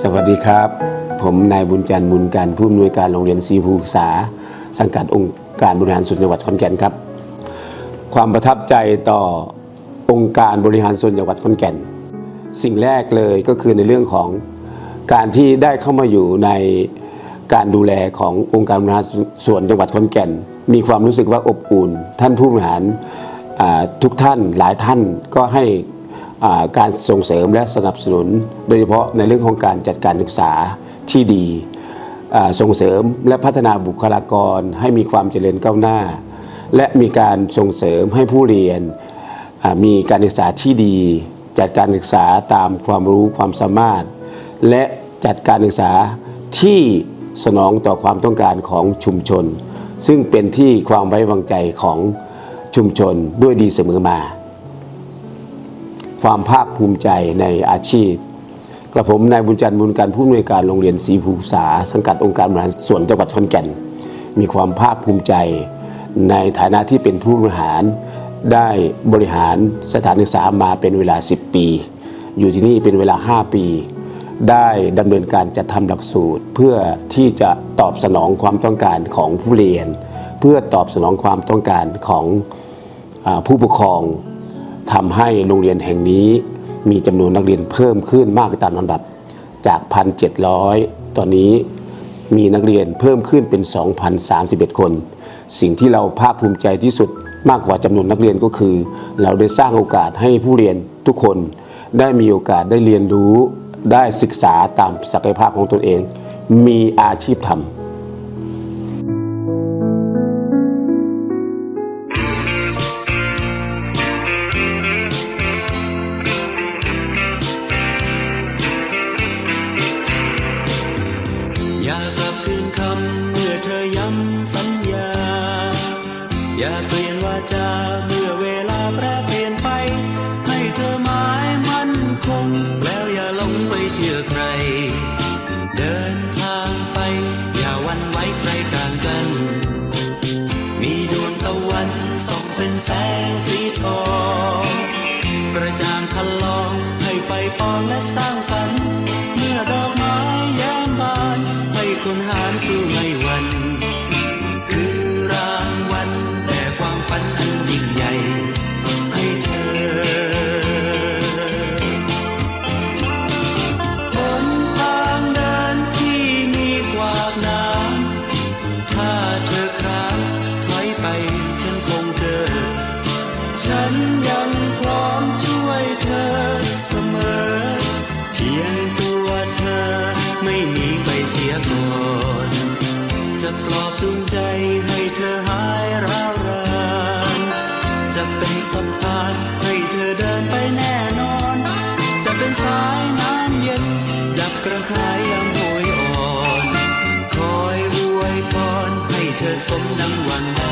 สวัสดีครับ ผมนายบุญจันทร์บุญการผู้อำนวยการโรงเรียนศรีภูษา สังกัดองค์การบริหารส่วนจังหวัดขอนแก่นครับ ความประทับใจต่อองค์การบริหารส่วนจังหวัดขอนแก่น สิ่งแรกเลยก็คือในเรื่องของการที่ได้เข้ามาอยู่ในการดูแลขององค์การบริหารส่วนจังหวัดขอนแก่น มีความรู้สึกว่าอบอุ่น ท่านผู้บริหารทุกท่านหลายท่านก็ให้ การส่งเสริมและสนับสนุน โดยเฉพาะในเรื่องของการจัดการศึกษาที่ดีส่งเสริมและพัฒนาบุคลากรให้มีความเจริญก้าวหน้า และมีการส่งเสริมให้ผู้เรียนมีการศึกษาที่ดี จัดการศึกษาตามความรู้ความสามารถ และจัดการศึกษาที่สนองต่อความต้องการของชุมชน ซึ่งเป็นที่ความไว้วางใจของชุมชนด้วยดีเสมอมา ความภาคภูมิใจในอาชีพกระผมนายบุญจันทร์บุญการผู้อำนวยการโรงเรียนศรีภูษา สังกัดองค์การบริหารส่วนจังหวัดขอนแก่น มีความภาคภูมิใจ ในฐานะที่เป็นผู้บริหารได้บริหารสถานศึกษามาเป็นเวลา 10 ปี อยู่ที่นี่เป็นเวลา 5 ปี ได้ดำเนินการจัดทำหลักสูตร เพื่อที่จะตอบสนองความต้องการของผู้เรียน เพื่อตอบสนองความต้องการของอผู้ปกครอง ทำให้โรงเรียนแห่งนี้มีจำนวนนักเรียนเพิ่มขึ้นมากตามลำดับ จาก 1,700 ตอนนี้มีนักเรียนเพิ่มขึ้นเป็น 2,031 คน สิ่งที่เราภาคภูมิใจที่สุดมากกว่าจำนวนนักเรียนก็คือ เราได้สร้างโอกาสให้ผู้เรียนทุกคน ได้มีโอกาสได้เรียนรู้ ได้ศึกษาตามศักยภาพของตนเอง มีอาชีพทำ เป็นแสงสีทองกระจ่างคันลองให้ไฟปองและสร้างสรรค์ เมื่อดอกไม้ยามบานให้คนหารสู่ นยังพร้อมช่วยเธอเสมอ เพียงตัวเธอไม่หนีไปเสียก่อน จะปลอบดวงใจให้เธอหายร้าวรานจะเป็นสะพานให้เธอเดินไปแน่นอน จะเป็นสายน้ำเย็นดับกระหายยามโหยอ่อน คอยอวยพรให้เธอสมดังวังได้นิ